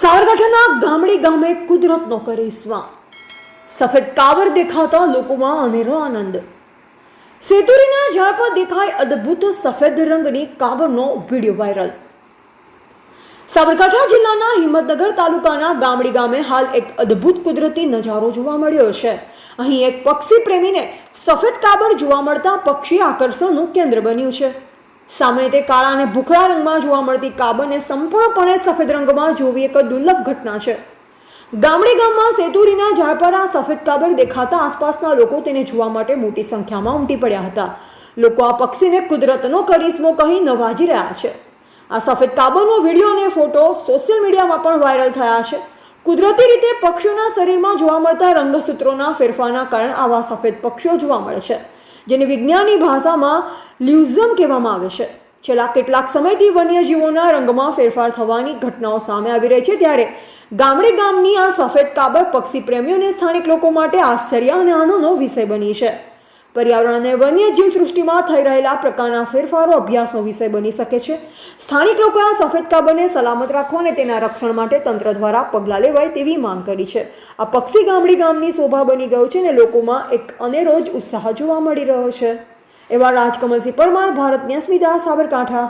સાબરકાંઠાના ગામડી ગામે કુદરતનો કરિશ્મા સફેદ કાવર દેખાતા લોકોમાં અનેરો આનંદ. સેતુરીના ઝાડ પર દેખાય અદ્ભુત સફેદ રંગની કાવરનો વીડિયો વાયરલ. સાબરકાંઠા જિલ્લાના હિંમતનગર તાલુકાના ગામડી ગામે હાલ એક અદ્ભુત કુદરતી નજારો જોવા મળ્યો છે. અહીં એક પક્ષી પ્રેમીને સફેદ કાબર જોવા મળતા પક્ષી આકર્ષણનું કેન્દ્ર બન્યું છે. સામે તે કાળા અને ભૂખરા રંગમાં જોવા મળતી કાબરને સંપૂર્ણપણે સફેદ રંગમાં જોવી એક દુર્લભ ઘટના છે. ગામડી ગામમાં સેતુરીના ઝાડ પર આ સફેદ કાબર દેખાતા આસપાસના લોકો તેને જોવા માટે મોટી સંખ્યામાં ઉમટી પડ્યા હતા. લોકો આ પક્ષીને કુદરતનો કરિશ્મો કહી નવાજી રહ્યા છે. આ સફેદ કાબરનો વીડિયો અને ફોટો સોશિયલ મીડિયામાં પણ વાયરલ થયા છે. કુદરતી રીતે પક્ષીઓના શરીરમાં જોવા મળતા રંગસૂત્રોના ફેરફારના કારણે આવા સફેદ પક્ષીઓ જોવા મળે છે. જેને વિજ્ઞાનની ભાષામાં લ્યુઝમ કહેવામાં આવે છે. છેલ્લા કેટલાક સમયથી વન્યજીવોના રંગમાં ફેરફાર થવાની ઘટનાઓ સામે આવી રહી છે ત્યારે ગામડે ગામની આ સફેદ કાબર પક્ષી પ્રેમીઓને સ્થાનિક લોકો માટે આશ્ચર્ય અને આનંદનો વિષય બની છે. પર્યાવરણ અને વન્યજીવ સૃષ્ટિમાં થઈ રહેલા પ્રકારના ફેરફારો અભ્યાસનો વિષય બની શકે છે. સ્થાનિક લોકોએ આ સફેદ કાબરને સલામત રાખવા અને તેના રક્ષણ માટે તંત્ર દ્વારા પગલાં લેવાય તેવી માંગ કરી છે. આ પક્ષી ગામડી ગામની શોભા બની ગયું છે અને લોકોમાં એક અનેરો જ ઉત્સાહ જોવા મળી રહ્યો છે. એવા રાજકમલસિંહ પરમાર ભારતની અસ્મિતા સાબરકાંઠા.